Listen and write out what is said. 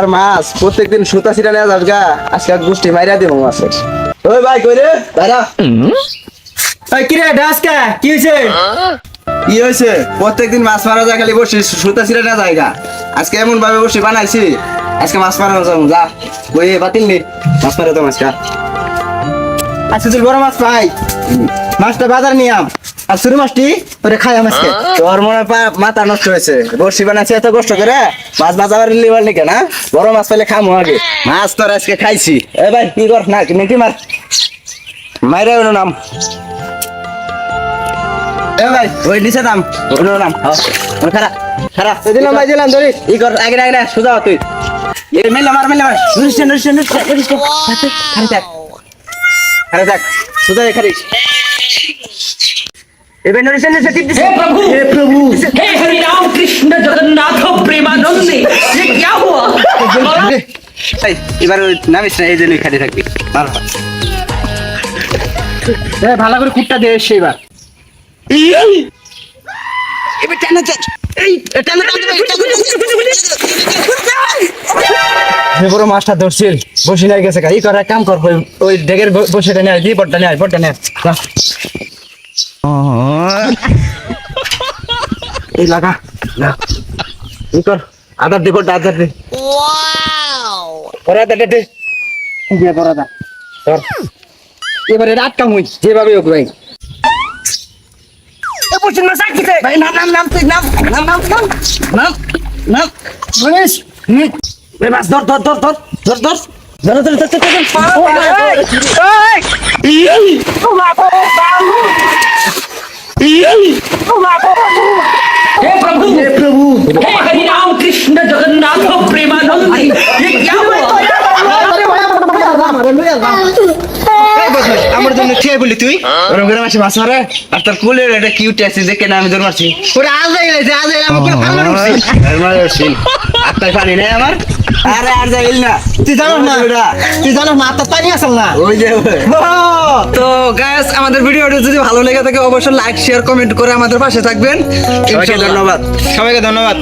আর মাছ প্রত্যেকদিন সুতা ছিটা নেওয়া যাবে গা। আজকে গোষ্ঠী মাইরা দিব মাছে। ওই ভাই কই রে? দাঁড়া। ওই কিরে ডাসকা কি হয়েছে কি হয়েছে প্রত্যেকদিন মাছ মারা যায় খালি বসে সুতা ছিটা নেওয়া যায় গা। আজকে এমন ভাবে বসে বানাইছি আজকে মাছ মারানো যাব যা। ওই বাতিল নি। মাছ মারা তো মাছটা আজকে তুই বড় মাছ পাই। মাছটা বাজার নিয়াম আর শুরু মাছটি ওরে খাই আজকে তোর মনে পা- মাথা নষ্ট হয়েছে বসি বানাইছি এত কষ্ট করে মাছ বাজাবার লিবার লিখে না বড় মাছ পেলে খামো আগে মাছ তোর আজকে খাইছি এ ভাই কি কর না নাকি মার মাইরে ওর নাম এ ভাই ওই নিচে নাম ওর নাম হ্যাঁ খারাপ খারাপ দিলাম ভাই দিলাম ধরিস ই কর আগে আগে না, সোজা তুই এ মেলে মার মেলে মার নুরিস না, নুরিস না, নুরিস না, নুরিস না। খারে থাক খারে থাক সোজা খারিস এবার নুরিস না, নুরিস না, টিপ দিছে। হে প্রভু हे हरि राम कृष्ण जगन्नाथ प्रेमानंद ये क्या हुआ এই, এবার ওই নামিস না এই যে খালি থাকবি ভালো এ ভালো করে কুটটা দে এসে এবার এবার টানা চাচ এই টানা যে বড় মাছটা ধরছিল বসে নাই গেছে ই করে কাম কর ওই- ওই ডেগের বসে নিয়ে দি বড়টা নিয়ে বড়টা নিয়ে যা। এই লাগা না ই কর আদার দে বড়টা আদার দে পরে আদার দে দে দিয়ে বড় দা ধর এবারে রাত কাম হই যেভাবে হোক ভাই ভাই নাম নাম নাম তুই নাম নাম নাম নাম নাম নাম গণেশ এই মাছ ধর ধর ধর ধর ধর ধর ধর ধর ধর ধর हे प्रभु हे प्रभु हे हरि राम कृष्ण जगन्नाथ प्रेमानंद ये क्या हुआ আমার জন্য খেয়ে বলি তুই ওরকম করে মাসে মাছ মারে আর তোর কুলের একটা কিউট আছে দেখে না আমি তোর মারছি ওরে আজ যাই গেছে আজ যাই আমার পুরো ফার্মার উঠছে আপনার পানি নেই আমার আরে আর যাইল না। তুই জানোস না? তুই জানোস না? আত্মার পানি আসল না? ওই যে তো গাইস আমাদের ভিডিওটি যদি ভালো লেগে থাকে অবশ্যই লাইক শেয়ার কমেন্ট করে আমাদের পাশে থাকবেন। সবাইকে ধন্যবাদ। সবাইকে ধন্যবাদ।